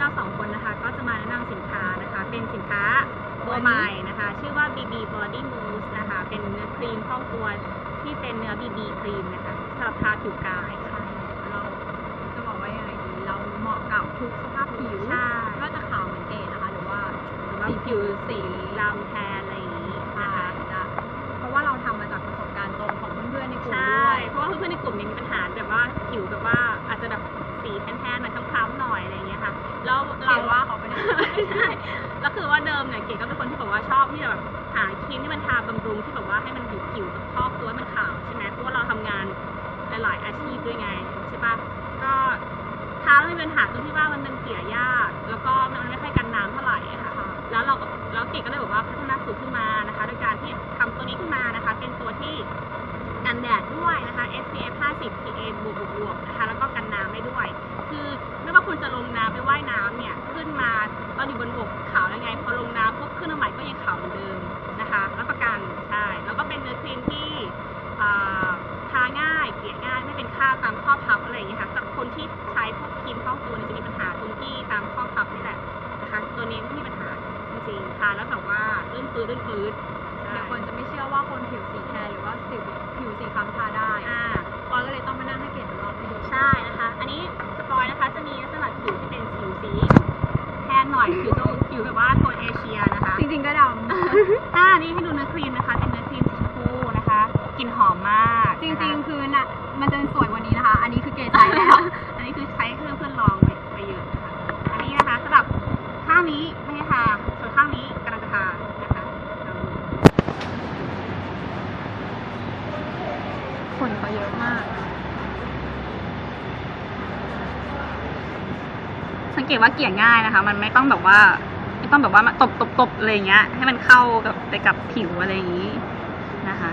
เราสองคนนะคะก็จะมาแนะนำสินค้านะคะ เป็นสินค้าตัวใหม่นะคะ ชื่อว่า BB Body Mousse นะคะ เป็นเนื้อครีมพอกตัวที่เป็นเนื้อ BB ครีมนะคะสำหรับทาผิวกายค่ะ เราจะบอกว่ายังไงดีเราเหมาะกับทุกสภาพผิวใช่ไม่ว่าจะขาวเหมือนเอนะคะ หรือว่าหรือว่าผิวสีดำแทนอะไรอย่างนี้ใช่นะคะจะเพราะว่าเราทำมาจากประสบการณ์ตรงของเพื่อนๆในกลุ่มใช่ด้วยเพราะว่าเพื่อนๆในกลุ่มเนี่ยมีปัญหาแบบว่าผิวแบบว่าอาจจะแบบสีแทนๆหน่อยคล้ำๆหน่อยอะไรอย่างเงี้ยค่ะ แล้วเราว่าเขาไม่ได้ใช่แล้วคือว่าเดิมเนี่ยเก๋ก็เป็นคนที่แบบว่าชอบที่จะแบบหาครีมที่มันทาบำรุงที่แบบว่าให้มันผิวผิวแบบพอกตัวให้มันขาวใช่ไหมเพราะว่าเราทำงานหลายๆอาชีพด้วยไงใช่ปะก็ทาแล้วมีปัญหาตรงที่ว่ามันเป็นเกลี่ยยาก แล้วก็มันไม่ค่อยกันน้ำเท่าไหร่ค่ะแล้วเราก็แล้วเก๋ก็เลยบอกว่าพัฒนาสูตรขึ้นมานะคะโดยการที่ทำตัวนี้ขึ้นมานะคะ เป็นตัวที่กันแดดด้วยนะคะ SPF 50 PA บวกบวกบวกนะคะแล้วก็กันน้ำได้ด้วย คือไม่ว่าคุณจะลงน้ำไปว่ายน้ำเนี่ยขึ้นมาตอนอยู่บนบกขาวแล้วไง พอลงน้ำปุ๊บขึ้นมาใหม่ก็ยังขาวเหมือนเดิมนะคะรับประกันใช่แล้วก็เป็นเนื้อครีมที่อ่าทาง่ายเกลี่ยง่ายไม่เป็นคราบตามข้อพับอะไรอย่างเงี้ยค่ะสำหรับคนที่ใช้พวกครีมเข้าตัวเนี่ยจะมีปัญหาตรงที่ตามข้อพับนี่แหละนะคะตัวนี้ไม่มีปัญหาจริงๆทาแล้วแบบว่าลื่นปื้ดลื่นปื้ดใช่เดี๋ยวคนจะไม่เชื่อว่าคนผิวสีแทนหรือว่าผิวผิวสีคล้ำทาได้ แทนหน่อยผิวโซนผิวแบบว่าโซนเอเชียนะคะ จริงๆก็ดอ่า นี่ให้ดูเนื้อครีมนะคะ เป็นเนื้อครีมสีชมพูนะคะ กลิ่นหอมมากำจนะคะริงๆ คือน่ะมันจะสวยกว่านี้นะคะ อันนี้คือเกดใช้แล้ว อันนี้คือใช้เพื่อนเพื่อนๆลองไปไปเยอะนะคะอันนี้นะคะสำหรับข้างนี้ไม่ให้ทาส่วนข้างนี้กำลังจะทานะคะลองดูขนเขาเยอะมาก สัง เกตว่าเกลี่ยง่ายนะคะ มันไม่ต้องแบบว่า ไม่ต้องแบบว่ามาตบตบตบอะไรอย่างเงี้ย ให้มันเข้ากับไปกับผิวอะไรอย่างงี้นะคะ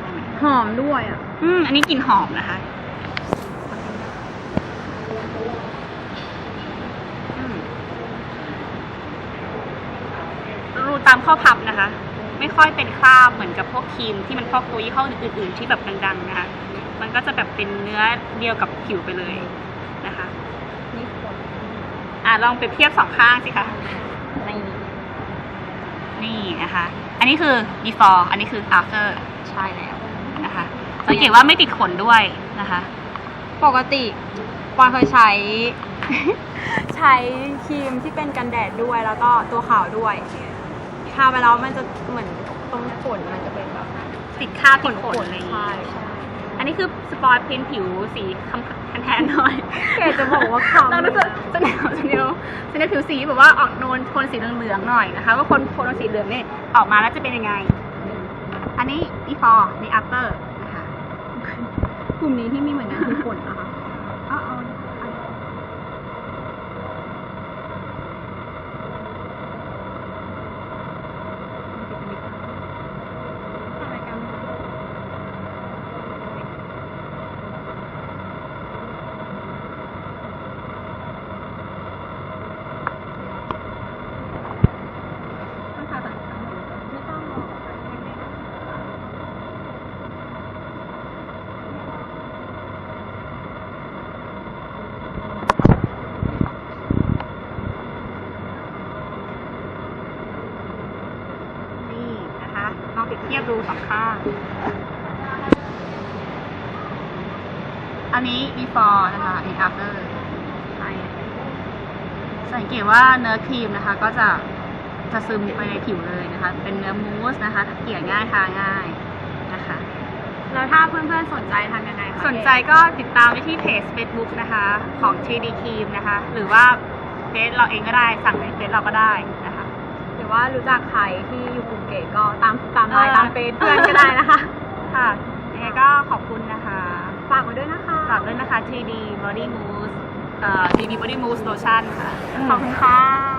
ได้ไหมหอมด้วยอะ อืม อันนี้กลิ่นหอมนะคะอืมรูตามข้อพับนะคะ ไม่ค่อยเป็นคราบเหมือนกับพวกครีมที่มันพอกตัวยี่ห้ออื่นๆที่แบบดังๆนะคะมันก็จะแบบเป็นเนื้อเดียวกับผิวไปเลยนะคะนี่ขนอะลองเปรียบเทียบสองข้างสิคะนี่นี่นะคะ อันนี้คือ before อันนี้คือ after ใช่แล้วนะคะสังเกตว่าไม่ติดขนด้วยนะคะ ปกติปอยเคยใช้ ใช้ครีมที่เป็นกันแดดด้วยแล้วก็ตัวขาวด้วย ทาไปแล้วมันจะเหมือนตรงขนมันจะเป็นแบบติดค่าบติดขนอะไรอย่างใช่งี้ใช่อันนี้คือสปอยล์เพนผิวสีคำแทนๆหน่อยแกจะบอกว่าขาวเราจะจะแนวจะแนวจะแนวผิวสีแบบว่าออกโนนโทนสีเหลืองๆหน่อยนะคะว่าคนโทนสีเหลืองเนี่ยออกมาแล้วจะเป็นยังไง อันนี้ before นี่ after นะคะกลุ่มนี้ที่มีเหมือนกันคือขนนะคะ เอาเอาเอา อะไรกัน ต้องทาต่างกัน ไม่ต้องหรอก นี่นะคะลองเปรียบเทียบ ดูสองข้าง อันนี้ before นะคะ อันนี้ after ใช่สังเกตว่าเนื้อครีมนะคะก็จะจะซึมไปในผิวเลยนะคะ เป็นเนื้อมูสนะคะเกลี่ยง่ายทาง่ายนะคะ แล้วถ้าเพื่อนๆสนใจทำยังไงคะสนใจก็ติดตามไปที่เพจ Facebook นะคะ ของ 3D Cream นะคะ หรือว่าเฟซเราเองก็ได้สั่งในเฟซเราก็ได้นะคะหรือ ว่ารู้จักใครที่อยู่กรุงเกตก็ตามตามไลน์เออตามเฟซเพื่อนก็ได้นะคะ ค่ะยังไงก็ขอบคุณนะคะ ฝากไว้ด้วยนะคะ ฝากด้วยนะคะ 3D Body Mousse เอ่อ 3D Body Mousse Lotion ค่ะอืมขอบคุณค่ะ